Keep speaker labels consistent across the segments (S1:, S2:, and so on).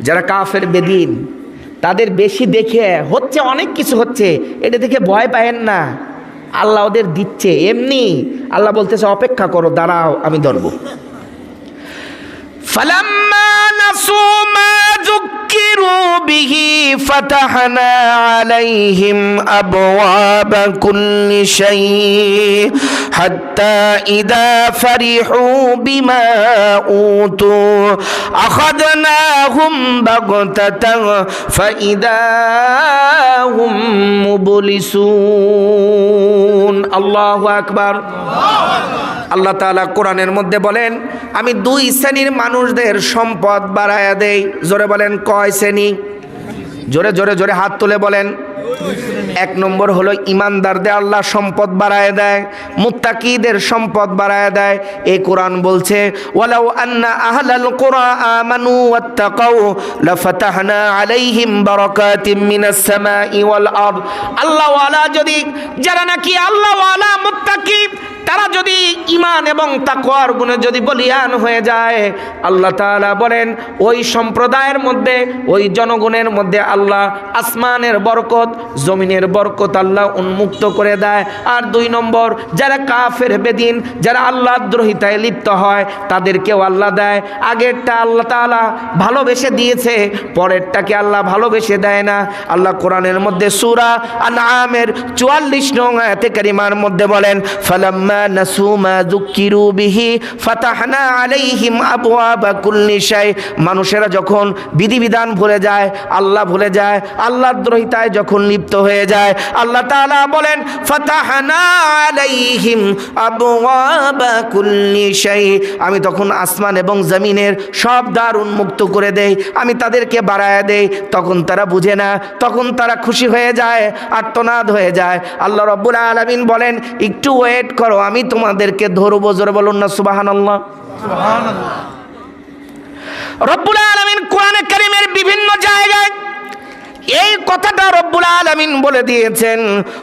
S1: যারা কাফের, বেদিন, তাদের বেশি দেখে হচ্ছে, অনেক কিছু হচ্ছে, এটা দেখে ভয় পায়েন না। আল্লাহ ওদের দিচ্ছে। এমনি আল্লাহ বলতেছে, অপেক্ষা করো, দাঁড়াও, আমি ধরব। ফালাম্মা নাসু মা যুক্কিরু বিহি فتحنا عليهم أبواب كل شيء حتى إذا فرحوا بما أوتوا أخذناهم بغتة فإذا هم مبلسون الله أكبر আল্লাহ তাআলা কোরআনের মধ্যে বলেন আমি দুই শ্রেণীর মানুষদের সম্পদ বাড়ায়া দেই জোরে বলেন কয় শ্রেণী জোরে জোরে জোরে হাত তুলে বলেন। এক নম্বর হলো ইমানদারদের আল্লাহ সম্পদ বাড়ায় দেয়, মুত্তাকিদের সম্পদ বাড়ায় দেয়। এই কোরআন বলছে, ওয়ালাউ আন্না আহলাল কুরা আমানু ওয়াত্তাকাউ লাফাতাহনা আলাইহিম বারাকাতিম মিনাস সামাই ওয়াল আরদ। আল্লাহ ওয়ালা যদি, যারা নাকি আল্লাহ ওয়ালা মুত্তাকি, তারা যদি ইমান এবং তাকওয়ার গুণে যদি বলিয়ান হয়ে যায় আল্লাহ তাআলা বলেন, ওই সম্প্রদায়ের মধ্যে, ওই জনগণের মধ্যে আল্লাহ আসমানের বরকত, জমিনের বরকত আল্লাহ উন্মুক্ত করে দেয়। আর দুই নম্বর, যারা কাফের, বেদিন, যারা আল্লাহ দ্রোহিতায় লিপ্ত হয়, তাদেরকেও আল্লাহ দেয়। আগেরটা আল্লাহ তাআলা ভালোবেসে দিয়েছে, পরেরটাকে আল্লাহ ভালোবেসে দেয় না। আল্লাহ কোরআনের মধ্যে সূরা আনআমের 44 নং আয়াতে কারিমার মধ্যে বলেন, ফালাম্মা নাসু মা যুক্কিরু বিহি ফাতাহনা আলাইহিম আবওয়াবা। মানুষেরা যখন বিধিবিধান ভুলে যায়, আল্লাহ ভুলে যায় আল্লাহ দ্রোহিতায় যখন লিপ্ত হয়ে যায়, আল্লাহ তাআলা বলেন আলাইহিম আমি তখন আসমান এবং জমিনের সব দ্বার উন্মুক্ত করে দেই, আমি তাদেরকে বাড়ায় দেই। তখন তারা বুঝে না, তখন তারা খুশি হয়ে যায়, আর্তনাদ হয়ে যায়। আল্লাহ রব্বুল আলামিন বলেন, একটু ওয়েট করো, আমি তোমাদেরকে ধরবো। জোরে বলুন না সুবহানাল্লাহ। রব্বুল আলামিন কোরআনে কারীমের বিভিন্ন জায়গায় এই কথাটা রব্বুল আলামিন বলে দিয়েছেন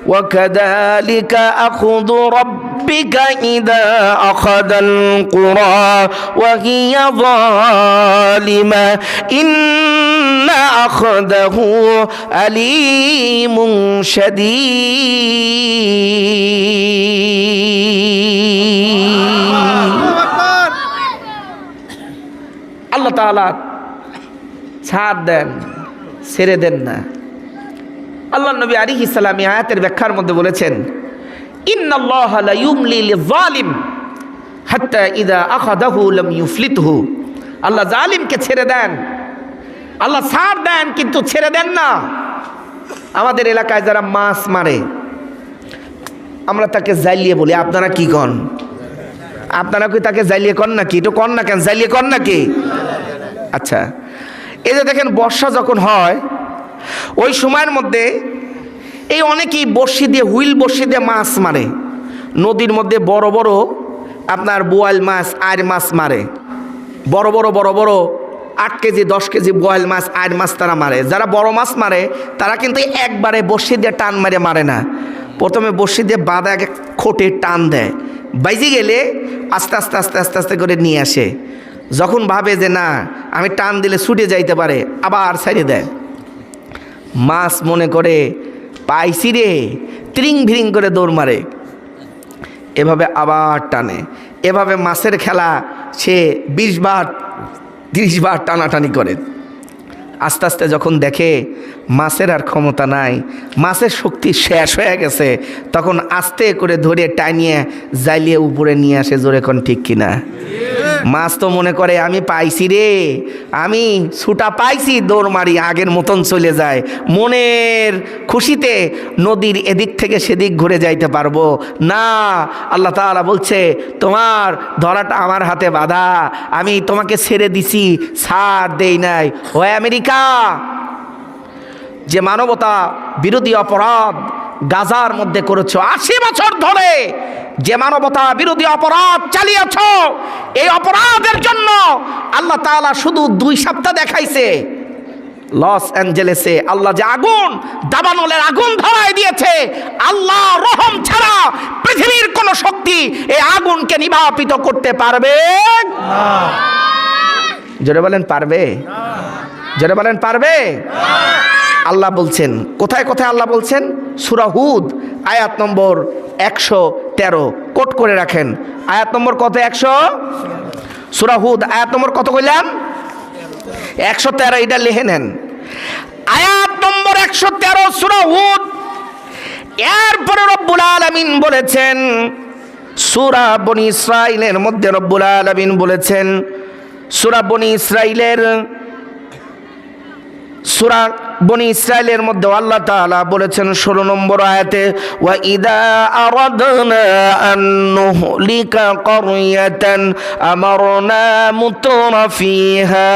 S1: ওয়াকাদালিকা আখুযু রাব্বিকা ইদা আখাদাল কুরা ওয়া হিয়া যালিমা, ইন্না আখাদাহু আলীমুন শাদীদ। তাআলা ছাড় দেন, ছেড়ে দেন না। আল্লাহ নবী আলী ইসলামী আয়াতের ব্যাখ্যার মধ্যে বলেছেন আল্লাহ জালিমকে ছেড়ে দেন। আল্লাহ ছাড় দেন, কিন্তু ছেড়ে দেন না। আমাদের এলাকায় যারা মাছ মারে, আমরা তাকে জাইলিয়ে বলি, আপনারা কি কন? আপনারা কি তাকে জাইলিয়ে কন নাকি? একটু কন না কেন? জাইলিয়ে কন নাকি? আচ্ছা এই যে দেখেন বর্ষা যখন হয়, ওই সময়ের মধ্যে এই অনেকেই বর্ষি দিয়ে, হুইল বর্ষি দিয়ে মাছ মারে। নদীর মধ্যে বড় বড় আপনার বোয়াল মাছ আর মাছ মারে। বড় বড় বড় বড় আট কেজি, দশ কেজি বোয়াল মাছ আর মাছ তারা মারে। যারা বড় মাছ মারে, তারা কিন্তু একবারে বর্ষি দিয়ে টান মারে মারে না। প্রথমে বর্ষি দিয়ে বাঁধা এক খোটে টান দেয়। বাইজে গেলে আস্তে আস্তে আস্তে আস্তে আস্তে করে নিয়ে আসে। যখন ভাবে যে না আমি টান দিলে ছুটে যাইতে পারে, আবার ছাড়ে দেয়। মাছ মনে করে, পাইছি রে, ত্রিং ভিরিং করে দৌড় মারে। এভাবে আবার টানে। এভাবে মাছের খেলা সে বিশ বার, তিরিশ বার টানাটানি করে। আস্তে আস্তে যখন দেখে মাছের আর ক্ষমতা নাই, মাছের শক্তি শেষ হয়ে গেছে, তখন আস্তে করে ধরে টানিয়ে জাইলিয়ে উপরে নিয়ে আসে, জোরে কোন ঠিক কিনা? মাছ তো মনে করে, আমি পাইছি রে। আমি ছুটা পাইছি দৌড় মারি, আগের মতন চলে যায়। মনের খুশিতে নদীর এদিক থেকে সেদিক ঘুরে যাইতে পারব। না, আল্লাহ তাআলা বলছে, তোমার ধরাটা আমার হাতে বাধা। আমি তোমাকে ছেড়ে দিছি, ছাড় দেই নাই। ও আমেরিকা, যে মানবতা বিরোধী অপরাধ গাজার মধ্যে করেছ আশি বছর ধরে যে মানবতা বিরোধী অপরাধ চালিয়েছ এই অপরাধের জন্য আল্লাহ তাআলা শুধু দুই সপ্তাহ দেখাইছে। লস অ্যাঞ্জেলেসে আল্লাহ যে আগুন দাবানলের আগুন ধরায় দিয়েছে আল্লাহ রহম ছাড়া পৃথিবীর কোন শক্তি এই আগুনকে নিবাপিত করতে পারবে? জোরে বলেন পারবে? যেটা বলেন পারবে? আল্লাহ বলছেন, কোথায় কোথায় আল্লাহ বলছেন? সুরাহুদ আয়াত নম্বর একশো তেরো। কোট করে রাখেন। আয়াত নম্বর কত একশো? সুরাহুদ আয়াত নম্বর কত কইলাম? একশো তেরো, এটা লিখে নেন। আয়াত নম্বর একশো তেরো সুরাহুদ এরপরে রব্বুল আলমিন বলেছেন, সুরা বনি ইসরাইলের মধ্যে রব্বুল আলমিন বলেছেন, সুরা বনি ইসরাইলের সুরা বনি ইসরায়েলের মধ্যে আল্লাহ তাআলা বলেছেন ষোলো নম্বর আয়াতে ওয়া ইদা আরাদনা আন নুহলিকা ক্বরিয়াতান আমারনা মুতরা ফিহা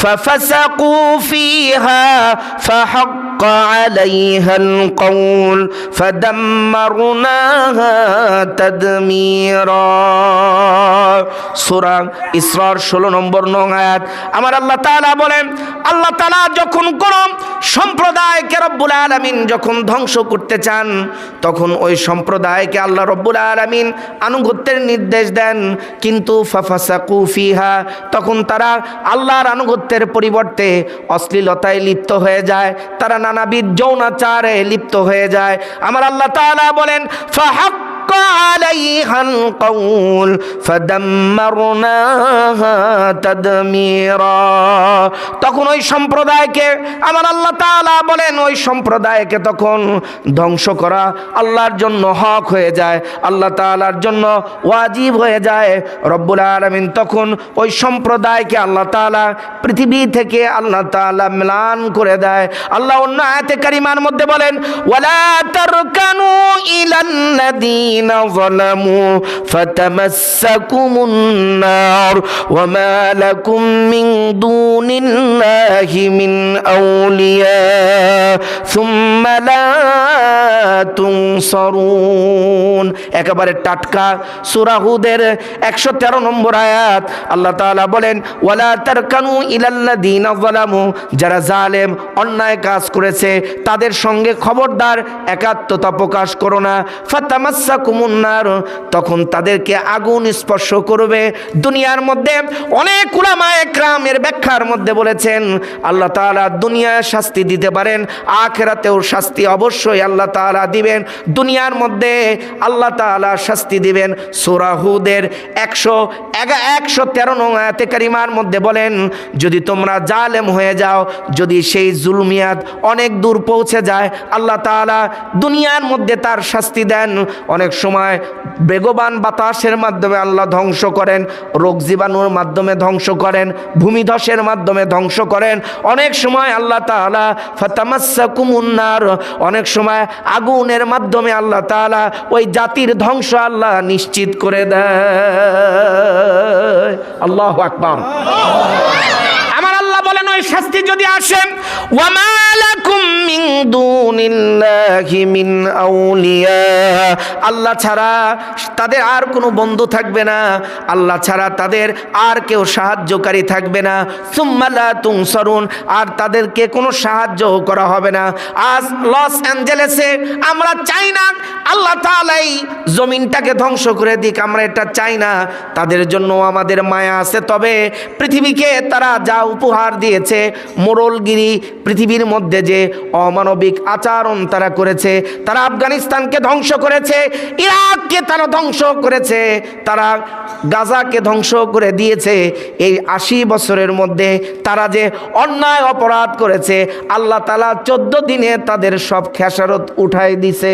S1: ফাফাসাকু ফিহা فحق عليها القول فدمرناها تدميرا সূরা ইসরার 16 নম্বর নং আয়াত আমার আল্লাহ তাআলা বলেন আল্লাহ তাআলা যখন কোন সম্প্রদায়কে রব্বুল আলামিন যখন ধ্বংস করতে চান, তখন ওই সম্প্রদায়কে আল্লাহ রব্বুল আলামিন আনুগত্যের নির্দেশ দেন। কিন্তু ফাফাসাকু ফিহা, তখন তারা আল্লাহর আনুগত্যের পরিবর্তে অশ্লীলতায় লিপ্ত হয়ে যায়, তারা নানাবিধ যৌনাচারে লিপ্ত হয়ে যায়। আমার আল্লাহ তাআলা বলেন ফাহাক عليها القول فدمرناها تدميرا তখন ওই সম্প্রদায়কে আমার আল্লাহ তাআলা বলেন ওই সম্প্রদায়কে তখন ধ্বংস করা আল্লাহর জন্য হক হয়ে যায় আল্লাহ তাআলার জন্য ওয়াজিব হয়ে যায় রব্বুল আলামিন তখন ওই সম্প্রদায়কে আল্লাহ তাআলা পৃথিবী থেকে আল্লাহ তাআলা ম্লান করে দেয় আল্লাহ অন্য আয়াতে কারিমার মধ্যে বলেন ওয়ালা তারকানু الذين ظلموا فتمسكم النار وما لكم من دون الله من أولياء ثم لا تنصرون একেবারে টাটকা। সুরাহুদের একশো তেরো নম্বর আয়াত, আল্লাহ তাআলা বলেন, ওয়ালা ইলাল্লাযীনা যালামু যারা জালেম, অন্যায় কাজ করেছে, তাদের সঙ্গে খবরদার, একাত্মতা প্রকাশ করো না। ফাতামাসসাকুমুন্নার তখন তাদেরকে আগুন স্পর্শ করবে। দুনিয়ার মধ্যে অনেক উলামা একরামের ব্যাখ্যার মধ্যে বলেছেন, আল্লাহ তাআলা দুনিয়ায় শাস্তি দিতে পারেন, আখেরাতেও শাস্তি অবশ্যই আল্লাহ তাআলা দিবেন। দুনিয়ার মধ্যে আল্লাহ তাআলা শাস্তি দিবেন। সুরাহুদের একশো একশো তেরো নং আয়াতে কারিমার মধ্যে বলেন, যদি তোমরা জালেম হয়ে যাও, যদি সেই জুলমিয়াত অনেক দূর পৌঁছে যায়, আল্লাহ তাআলা দুনিয়ার মধ্যে তার শাস্তি দেন। অনেক সময় বেগবান বাতাসের মাধ্যমে আল্লাহ ধ্বংস করেন, রোগ জীবাণুর মাধ্যমে ধ্বংস করেন, ভূমিধসের মাধ্যমে ধ্বংস করেন। অনেক সময় আল্লাহ তাআলা ফাতামাসা কুমুন্নার অনেক সময় আগুনের মাধ্যমে আল্লাহ তাআলা ওই জাতির ধ্বংস আল্লাহ নিশ্চিত করে দেয়। আল্লাহ আকবার আমার আল্লাহ বলেন ওই শাস্তি যদি আসেন আল্লাহ ছাড়া তাদের আর কোনো বন্ধু থাকবে না। আল্লাহ ছাড়া তাদের আর কেউ সাহায্যকারী থাকবে না। সুম্মালা তুংসরুন আর তাদেরকে কোনো সাহায্য করা হবে না। আজ লস অ্যাঞ্জেলেসে আমরা চাই না, আল্লাহ তালাই জমিনটাকে ধ্বংস করে দিক, আমরা এটা চাই না। তাদের জন্য আমাদের মায়া আছে, তবে পৃথিবীকে তারা যা উপহার দিয়েছে মোরলগিরি পৃথিবীর মধ্যে যে অমানবিক আচরণ তারা করেছে, তারা আফগানিস্তানকে ধ্বংস করেছে, ইরাককে তারা ধ্বংস করেছে, তারা গাজাকে ধ্বংস করে দিয়েছে। এই আশি বছরের মধ্যে তারা যে অন্যায় অপরাধ করেছে, আল্লাহ তালা চোদ্দ দিনে তাদের সব খেসারত উঠাই দিছে।